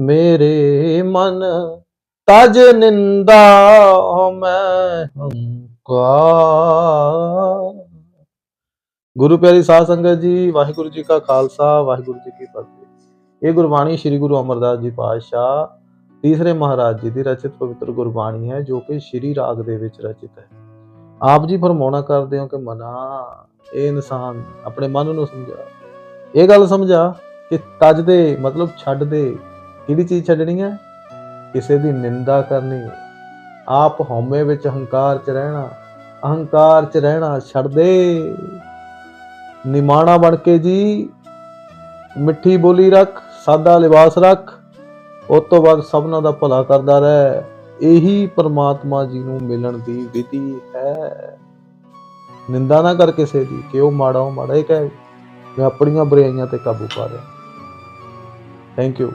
ਮੇਰੇ ਮਨ, ਤਜ ਨਿੰਦਾ ਮੈਂ ਹੰਕਾਰ। ਗੁਰੂ ਪਿਆਰੀ ਸਾਧ ਸੰਗਤ ਜੀ, ਵਾਹਿਗੁਰੂ ਜੀ ਕਾ ਖਾਲਸਾ, ਵਾਹਿਗੁਰੂ ਜੀ ਕੀ ਫਤਿਹ। ਇਹ ਗੁਰਬਾਣੀ ਸ੍ਰੀ ਗੁਰੂ ਅਮਰਦਾਸ ਜੀ ਪਾਤਸ਼ਾਹ, ਤੀਸਰੇ ਮਹਾਰਾਜ ਜੀ ਦੀ ਰਚਿਤ ਪਵਿੱਤਰ ਗੁਰਬਾਣੀ ਹੈ, ਜੋ ਕਿ ਸ਼੍ਰੀ ਰਾਗ ਦੇ ਵਿੱਚ ਰਚਿਤ ਹੈ। ਆਪ ਜੀ ਫਰਮਾਉਣਾ ਕਰਦੇ ਹੋ ਕਿ ਮਨਾ, ਇਹ ਇਨਸਾਨ ਆਪਣੇ ਮਨ ਨੂੰ ਸਮਝਾ। ਇਹ ਗੱਲ ਸਮਝਾ ਕਿ ਤਜ ਦੇ ਮਤਲਬ ਛੱਡ ਦੇ ਕਿਹੜੀ ਚੀਜ਼ ਛੱਡਣੀ ਹੈ ਕਿਸੇ ਦੀ ਨਿੰਦਾ ਕਰਨੀ। ਆਪ ਹਉਮੈ ਵਿੱਚ ਹੰਕਾਰ 'ਚ ਰਹਿਣਾ। ਅਹੰਕਾਰ 'ਚ ਰਹਿਣਾ ਛੱਡ ਦੇ। ਨਿਮਾਣਾ ਬਣ ਕੇ ਜੀ। ਮਿੱਠੀ ਬੋਲੀ ਰੱਖ, ਸਾਦਾ ਲਿਬਾਸ ਰੱਖ। ਉਸ ਤੋਂ ਬਾਅਦ ਸਭਨਾਂ ਦਾ ਭਲਾ ਕਰਦਾ ਰਹਿ। ਇਹੀ ਪਰਮਾਤਮਾ ਜੀ ਨੂੰ ਮਿਲਣ ਦੀ ਵਿਧੀ ਹੈ। ਨਿੰਦਾ ਨਾ ਕਰ ਕਿਸੇ ਦੀ, ਕਿ ਉਹ ਮਾੜਾ ਉਹ ਮਾੜਾ ਹੀ ਕਹੇ। ਮੈਂ ਆਪਣੀਆਂ ਬੁਰਾਈਆਂ ਤੇ ਕਾਬੂ ਪਾ ਰਿਹਾ। Thank you